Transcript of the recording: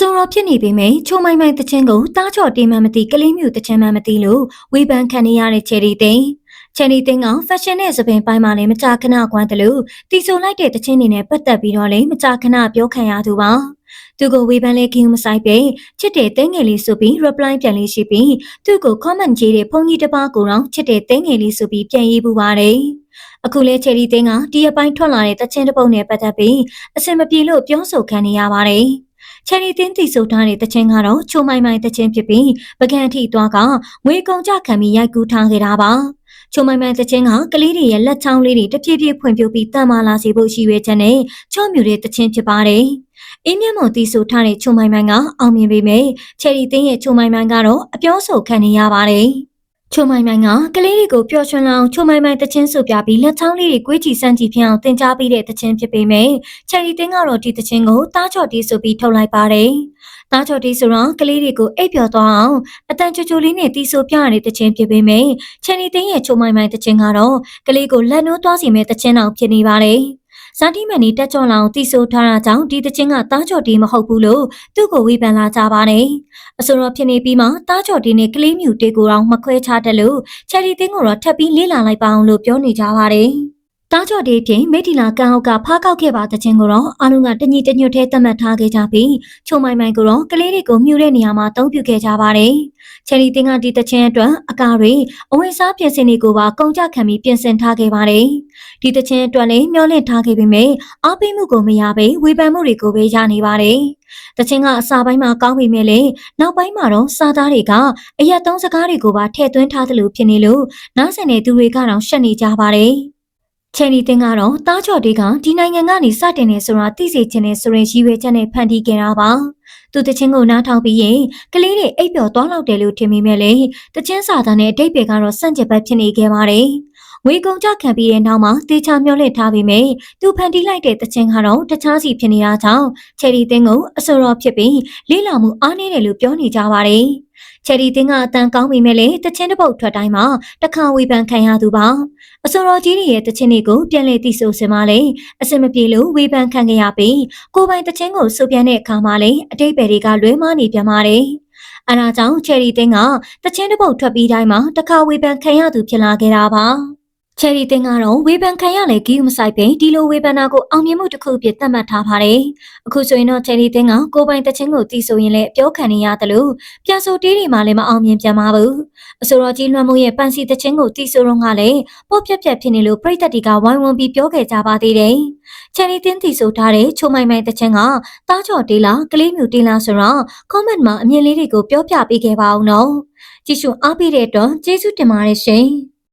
ဆိုတော်ဖြစ်နေပေမဲ့ချိုမိုင်မိုင်တချင်းကိုတားချော်တင်းမှမသိကလေးမျိုးတချင်းမှမသိလို့ဝေဖန်ခံနေရတဲ့ချယ်ရီသိန်းချယ်ရီသိန်းကဖက်ရှင်နဲ့သပင်ပိုင်းမှာလည်းမကြာခဏကွမ်းတယ်လို့တီဆိုလိုက်တဲ့တချင်းတွေနဲ့ပတ်သက်ပြီးတော့လည်းမကြာခဏပြောခံရသူပါသူကိုဝေဖန်လဲခင်မဆိုင်ပဲချစ်တဲ့တင်းငယ်လေးဆိုပြီး reply ပြန်လေးရှိပြီးသူ့ကို comment ရေးတဲ့ဖုန်းကြီးတစ်ပါးကိုတော့ချစ်တဲ့တင်းငယ်လေးဆိုပြီးပြန်ရေးပူပါတယ်အခုလဲချယ်ရီသိန်းကဒီအပိုင်းထွက်လာတဲ့တချင်းတစ်ပုတ်နဲ့ပတ်သက်ပြီးအစင်မပြေလို့ပြောဆိုခံနေရပါတယ် ချယ်ရီတင်းတီဆိုထားတဲ့တခြင်းကတော့ချိုမိုင်မိုင်တခြင်းဖြစ်ပြီးပကံအထိသွားကငွေကုန်ကြခံပြီးရိုက်ကူးထားခဲ့တာပါချိုမိုင်မိုင်တခြင်းကကလေးတွေရဲ့လက်ချောင်းလေးတွေတပြည့်ပြည့်ဖွံ့ဖြိုးပြီးတန်မာလာစေဖို့ရှိရွယ်ချက်နဲ့ချော့မြူတဲ့တခြင်းဖြစ်ပါတယ်အင်းမြတ်မော်တီဆိုထားတဲ့ချိုမိုင်မိုင်ကအောင်မြင်ပေမဲ့ချယ်ရီတင်းရဲ့ချိုမိုင်မိုင်ကတော့အပြောဆိုခံနေရပါတယ် ချိုမိုင်မိုင်ကကလေးတွေကိုပျော်ရွှင်လောင်ချိုမိုင်မိုင်တချင်းဆိုပြပြီးလက်ချောင်းလေးတွေကိုွေးချီစမ်းကြည့်ပြအောင်တင် जा ပေးတဲ့တချင်းဖြစ်ပေမဲ့ချယ်ရီတင်းကတော့ဒီတချင်းကိုတားချော်တီးဆိုပြီးထုတ်လိုက်ပါတယ်။တားချော်တီးဆိုတော့ကလေးတွေကိုအိပ်ပျော်သွားအောင်အတန်ချူချူလေးနဲ့တီးဆိုပြရတဲ့တချင်းဖြစ်ပေမဲ့ချယ်ရီတင်းရဲ့ချိုမိုင်မိုင်တချင်းကတော့ကလေးကိုလက်နိုးသွားစီမဲ့တချင်းအောင်ဖြစ်နေပါတယ်။ ဇာတိမန်နီတက်ကြော်လောင်တီဆိုထားတာကြောင့်ဒီတချင်းကတားချော်တီးမဟုတ်ဘူးလို့သူ့ကိုဝေဖန်လာကြပါတယ်။အဆိုတော့ဖြစ်နေပြီးမှတားချော်တီးနဲ့ကလေးမြူတေကိုတော့မခွဲခြားတယ်လို့ချယ်ရီတင်းကိုတော့ထပ်ပြီးလေးလာလိုက်ပါအောင်လို့ပြောနေကြပါတယ်။ တားချော်တေးပြင်မိထီလာကန်အောက်ကဖားကောက်ခဲ့ပါတဲ့ချင်းကိုတော့အားလုံးကတညီတညွတ်ထဲသတ်မှတ်ထားခဲ့ကြပြီးချုံမိုင်မိုင်ကိုတော့ကလေးတွေကိုမြူတဲ့နေရာမှာတုံးပြခဲ့ကြပါတယ်။ချယ်ရီတင်းကဒီတချင်းအတွက်အကားတွေအဝိစားပြင်ဆင်တွေကိုပါကုန်ကြခံပြီးပြင်ဆင်ထားခဲ့ပါတယ်။ဒီတချင်းအတွက်လည်းမျှော်လင့်ထားခဲ့ပေမဲ့အားပေးမှုကိုမရဘဲဝေဖန်မှုတွေကိုပဲရနေပါတယ်။တချင်းကအစာပိုင်းမှာကောင်းပေမဲ့လည်းနောက်ပိုင်းမှာတော့စားသားတွေကအရက်သုံးစကားတွေကိုပါထည့်သွင်းထားသလိုဖြစ်နေလို့နားဆင်တဲ့သူတွေကတော့ရှက်နေကြပါတယ်။ ချယ်နီတင်ကတော့တားချော်တေးကဒီနိုင်ငံကနေစတင်နေဆိုတာသိစေချင်တဲ့ဆိုရင်ရည်ရွယ်ချက်နဲ့ဖန်တီးခဲ့တာပါ။သူတချင်းကိုနားထောင်ပြီးရင်ကလေးတွေအိပ်ပျော်သွားလောက်တယ်လို့ထင်မိမဲ့လေတချင်းစာသားနဲ့အတိတ်ပဲကတော့စန့်ကျင်ဘက်ဖြစ်နေခဲ့ပါတယ်။ဝေကုံကြခံပြီးတဲ့နောက်မှာတေချာမျောလင့်ထားပြီးမြဲသူဖန်တီးလိုက်တဲ့တချင်းကတော့တခြားစီဖြစ်နေတာကြောင့်ချယ်ရီတင်ကိုအစောတော်ဖြစ်ပြီးလေးလာမှုအားနည်းတယ်လို့ပြောနေကြပါတယ်။ ချယ်ရီတင်းကအတန်ကောင်းပြီမဲ့လေတချင်းတစ်ပုတ်ထွက်တိုင်းမှာတခါဝေဖန်ခံရသူပါအစောတော်ကြီးရဲ့တချင်းတွေကိုပြန်လည်သိဆိုစင်မလေအစင်မပြေလို့ဝေဖန်ခံခဲ့ရပြီးကိုပိုင်တချင်းကိုစုပြန်တဲ့အခါမှာလေအတိတ်ပဲတွေကလွဲမားနေပြန်ပါတယ်အဲဒါကြောင့်ချယ်ရီတင်းကတချင်းတစ်ပုတ်ထွက်ပြီးတိုင်းမှာတခါဝေဖန်ခံရသူဖြစ်လာခဲ့တာပါ ချယ်ရီတင်ကတော့ဝေဖန်ခံရလေဂီယူမဆိုင်ပင်ဒီလိုဝေဖန်တာကိုအောင်မြင်မှုတစ်ခုဖြစ်သတ်မှတ်ထားပါတယ်။အခုဆိုရင်တော့ချယ်ရီတင်ကကိုပိုင်တချင်းကိုတီးဆိုရင်လည်းအပြောခံနေရတယ်လို့ပြန်ဆိုတေးတွေမှလည်းမအောင်မြင်ပြန်ပါဘူး။အဆိုတော်ကြီးလွှမ်းမိုးရဲ့ပန်စီတချင်းကိုတီးဆိုတော့ကလည်းပေါ့ပြက်ပြက်ဖြစ်နေလို့ပြိသက်တီကဝိုင်းဝန်းပြီးပြောခဲ့ကြပါသေးတယ်။ချယ်ရီတင်တီဆိုထားတဲ့ချိုမိုင်မိုင်တချင်းကတားချော်တေးလားကလေးမြူတေးလားဆိုတော့ comment မှာအမြင်လေးတွေကိုပြောပြပေးခဲ့ပါအောင်နော်။ကြည့်ရှုအားပေးတဲ့အတွက်ကျေးဇူးတင်ပါတယ်ရှင်။